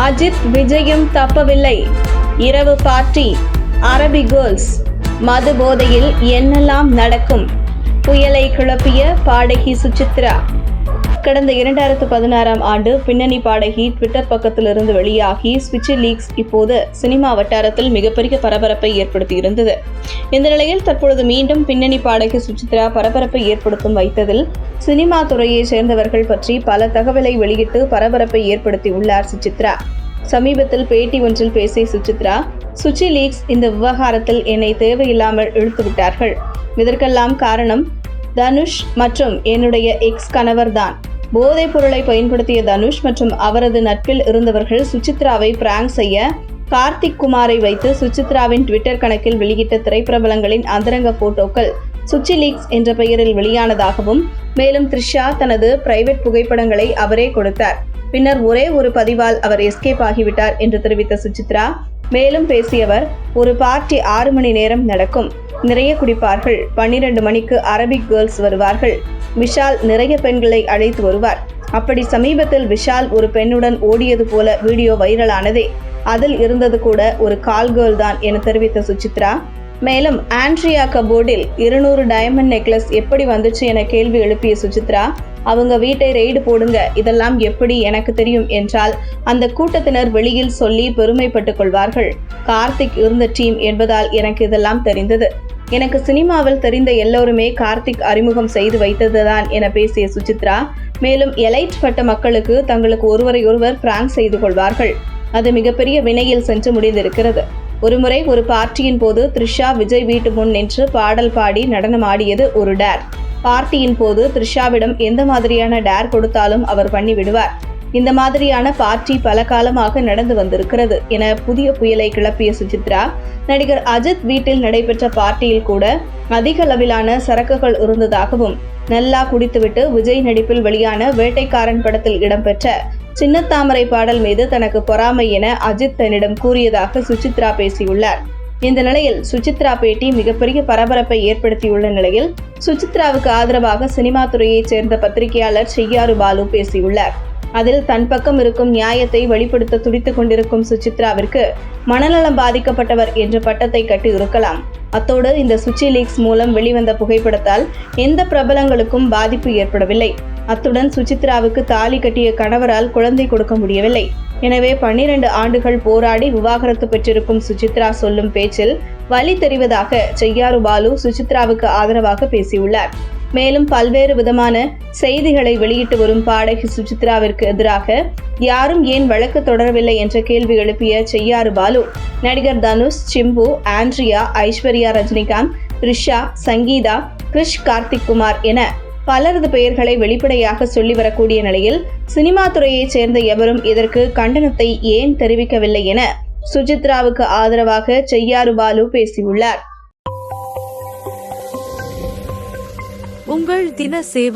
அஜித் விஜயும் தப்பவில்லை. இரவு பார்ட்டி அரபி கேர்ள்ஸ். மது போதையில் என்னெல்லாம் நடக்கும்? புயலை கிளப்பிய பாடகி சுசித்ரா. கடந்த இரண்டாயிரத்து பதினாறாம் ஆண்டு பின்னணி பாடகி ட்விட்டர் பக்கத்திலிருந்து வெளியாகி ஸ்விட்சி லீக்ஸ் இப்போது சினிமா வட்டாரத்தில் மிகப்பெரிய பரபரப்பை ஏற்படுத்தியிருந்தது. இந்த நிலையில் தற்பொழுது மீண்டும் பின்னணி பாடகி சுசித்ரா பரபரப்பை ஏற்படுத்தும் வைத்ததில் சினிமா துறையைச் சேர்ந்தவர்கள் பற்றி பல தகவலை வெளியிட்டு பரபரப்பை ஏற்படுத்தியுள்ளார் சுசித்ரா. சமீபத்தில் பேட்டி ஒன்றில் பேசிய சுசித்ரா சுச்சி லீக்ஸ் இந்த விவகாரத்தில் என்னை தேவையில்லாமல் இழுத்துவிட்டார்கள் இதற்கெல்லாம் காரணம் தனுஷ் மற்றும் என்னுடைய எக்ஸ் கணவர்தான். போதைப் பொருளை பயன்படுத்திய தனுஷ் மற்றும் அவரது நட்பில் இருந்தவர்கள் சுசித்ராவை பிராங்க் செய்ய கார்த்திக் குமாரை வைத்து சுசித்ராவின் ட்விட்டர் கணக்கில் வெளியிட்ட திரைப்பிரபலங்களின் அந்தரங்க போட்டோக்கள் சுச்சி லீக்ஸ் என்ற பெயரில் வெளியானதாகவும் மேலும் த்ரிஷா தனது பிரைவேட் புகைப்படங்களை அவரே கொடுத்தார். பின்னர் ஒரே ஒரு பதிவால் அவர் எஸ்கேப் ஆகிவிட்டார் என்று தெரிவித்த சுசித்ரா மேலும் பேசியவர் ஒரு பார்ட்டி ஆறு மணி நேரம் நடக்கும். நிறைய குடிப்பார்கள். பன்னிரண்டு மணிக்கு அரபிக் கேர்ள்ஸ் வருவார்கள். விஷால் நிறைய பெண்களை அழைத்து வருவார். அப்படி சமீபத்தில் விஷால் ஒரு பெண்ணுடன் ஓடியது போல வீடியோ வைரலானதே. அதில் இருந்தது கூட ஒரு கால் கேர்ள் தான் என தெரிவித்த சுசித்ரா. மேலும் ஆண்ட்ரியா கபோர்டில் இருநூறு டயமண்ட் நெக்லஸ் எப்படி வந்துச்சு என கேள்வி எழுப்பிய சுசித்ரா அவங்க வீட்டை ரெய்டு போடுங்க இதெல்லாம் எப்படி எனக்கு தெரியும் என்றால் அந்த கூட்டத்தினர் வெளியில் சொல்லி பெருமைப்பட்டுக் கொள்வார்கள். கார்த்திக் இருந்த டீம் என்பதால் எனக்கு இதெல்லாம் தெரிந்தது. எனக்கு சினிமாவில் தெரிந்த எல்லோருமே கார்த்திக் அறிமுகம் செய்து வைத்ததுதான் என பேசிய சுசித்ரா மேலும் எலைட் பட்ட மக்களுக்கு தங்களுக்கு ஒருவரை ஒருவர் பிராங்க் செய்து கொள்வார்கள். அது மிகப்பெரிய வினையில் சென்று முடிந்திருக்கிறது. ஒருமுறை ஒரு பார்ட்டியின் போது த்ரிஷா விஜய் வீட்டு முன் நின்று பாடல் பாடி நடனம் ஆடியது ஒரு டேர் பார்ட்டியின் போது த்ரிஷாவிடம் எந்த மாதிரியான டேர் கொடுத்தாலும் அவர் பண்ணி விடுவார் இந்த மாதிரியான பார்ட்டி பல காலமாக நடந்து வந்திருக்கிறது என புதிய புயலை கிளப்பிய சுசித்ரா நடிகர் அஜித் வீட்டில் நடைபெற்ற பார்ட்டியில் கூட அதிக அளவிலான சரக்குகள் இருந்ததாகவும் நல்லா குடித்துவிட்டு விஜய் நடிப்பில் வெளியான வேட்டைக்காரன் படத்தில் இடம்பெற்ற சின்னத்தாமரை பாடல் மீது தனக்கு பொறாமை என அஜித் தன்னிடம் கூறியதாக சுசித்ரா பேசியுள்ளார். இந்த நிலையில் சுசித்ரா பேட்டி மிகப்பெரிய பரபரப்பை ஏற்படுத்தியுள்ள நிலையில் சுசித்ராவுக்கு ஆதரவாக சினிமா துறையைச் சேர்ந்த பத்திரிகையாளர் செய்யாறு பாலு பேசியுள்ளார். அதில் தன் பக்கம் இருக்கும் நியாயத்தை வெளிப்படுத்த துடித்துக் கொண்டிருக்கும் சுசித்ராவிற்கு மனநலம் பாதிக்கப்பட்டவர் என்ற பட்டத்தை கட்டி இருக்கலாம் அத்தோடு இந்த சுச்சி லீக்ஸ் மூலம் வெளிவந்த புகைப்படத்தால் எந்த பிரபலங்களுக்கும் பாதிப்பு ஏற்படவில்லை. அத்துடன் சுசித்ராவுக்கு தாலி கட்டிய கணவரால் குழந்தை கொடுக்க முடியவில்லை. எனவே பன்னிரண்டு ஆண்டுகள் போராடி விவாகரத்து பெற்றிருக்கும் சுசித்ரா சொல்லும் பேச்சில் வழி தெரிவதாக செய்யாறு பாலு சுசித்ராவுக்கு ஆதரவாக பேசியுள்ளார். மேலும் பல்வேறு விதமான செய்திகளை வெளியிட்டு வரும் பாடகி சுசித்ராவிற்கு எதிராக யாரும் ஏன் வழக்கு தொடரவில்லை என்ற கேள்வி எழுப்பிய செய்யாறு பாலு நடிகர் தனுஷ் சிம்பு ஆண்ட்ரியா ஐஸ்வர்யா ரஜினிகாந்த் ரிஷா சங்கீதா கிரிஷ் கார்த்திக் குமார் என பலரது பெயர்களை வெளிப்படையாக சொல்லி வரக்கூடிய நிலையில் சினிமா துறையைச் சேர்ந்த எவரும் இதற்கு கண்டனத்தை ஏன் தெரிவிக்கவில்லை என சுஜித்ராவுக்கு ஆதரவாக செய்யாறு பாலு பேசியுள்ளார். உங்கள் தின சேவல்